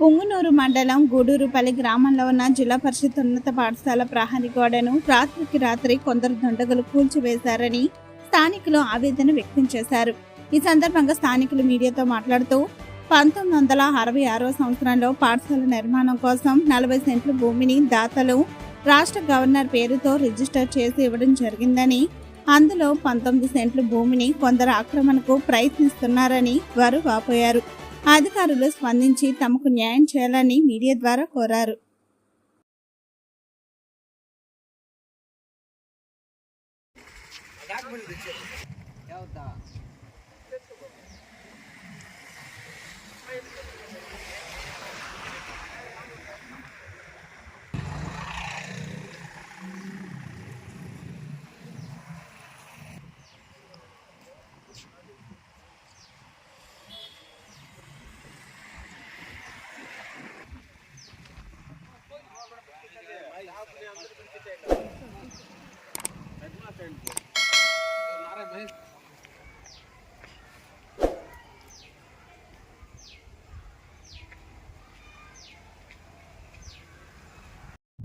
పుంగునూరు మండలం గూడూరుపల్లి గ్రామంలో ఉన్న జిల్లా పరిషత్ ఉన్నత పాఠశాల ప్రహరీ గోడను రాత్రికి రాత్రి కొందరు దుండగులు కూల్చివేశారని స్థానికులు ఆవేదన వ్యక్తం చేశారు. ఈ సందర్భంగా స్థానికులు మీడియాతో మాట్లాడుతూ పంతొమ్మిది వందల అరవై ఆరో సంవత్సరంలో పాఠశాల నిర్మాణం కోసం నలభై సెంట్ల భూమిని దాతలు రాష్ట్ర గవర్నర్ పేరుతో రిజిస్టర్ చేసి ఇవ్వడం జరిగిందని అందులో పంతొమ్మిది సెంట్ల భూమిని కొందరు ఆక్రమణకు ప్రయత్నిస్తున్నారని వారు వాపోయారు. అధికారులు స్పందించి తమకు న్యాయం చేయాలని మీడియా ద్వారా కోరారు.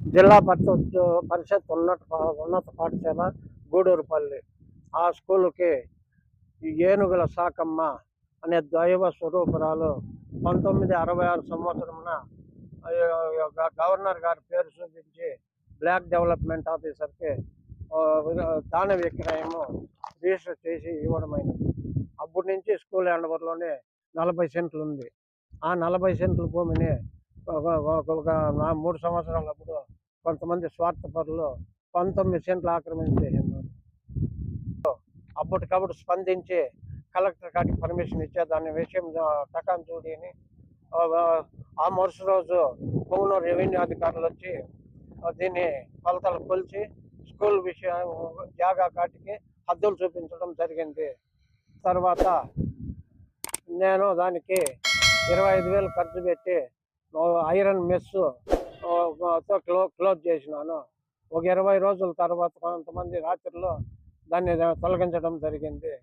జిల్లా పరిషత్ పరిషత్ ఉన్నత పా- ఉన్నత పాఠశాల గూడూరుపల్లి. ఆ స్కూల్కి ఏనుగుల శాకమ్మ అనే దైవ స్వరూపురాలు పంతొమ్మిది అరవై ఆరు సంవత్సరమున యొక్క గవర్నర్ గారి పేరు సూచించి బ్లాక్ డెవలప్మెంట్ ఆఫీసర్కి దాన విక్రయము రిజిస్టర్ చేసి ఇవ్వడమైనది అప్పటి నుంచి స్కూల్ హ్యాండ్ఓవర్లోనే నలభై సెంట్లు ఉంది. ఆ నలభై సెంట్ల భూమిని ఒక- నా- మూడు సంవత్సరాలప్పుడు కొంతమంది స్వార్థపరులు పంతొమ్మిది సెంట్లు ఆక్రమించేసినారు అప్పటికప్పుడు స్పందించి కలెక్టర్ గారికి పర్మిషన్ ఇచ్చే దాని విషయం టకాన్ చూడని అని ఆ, మరుసటి రోజు పొంగనూరు రెవెన్యూ అధికారులు వచ్చి దీన్ని కొలతలు కొలిచి స్కూల్ విషయం జాగా కాటికి హద్దులు చూపించడం జరిగింది. తర్వాత నేను దానికి ఇరవై ఐదు వేలు ఖర్చు పెట్టి ఐరన్ మెస్తో క్లో క్లోజ్ చేసినాను. ఒక ఇరవై రోజుల తర్వాత కొంతమంది రాత్రిలో దాన్ని తొలగించడం జరిగింది.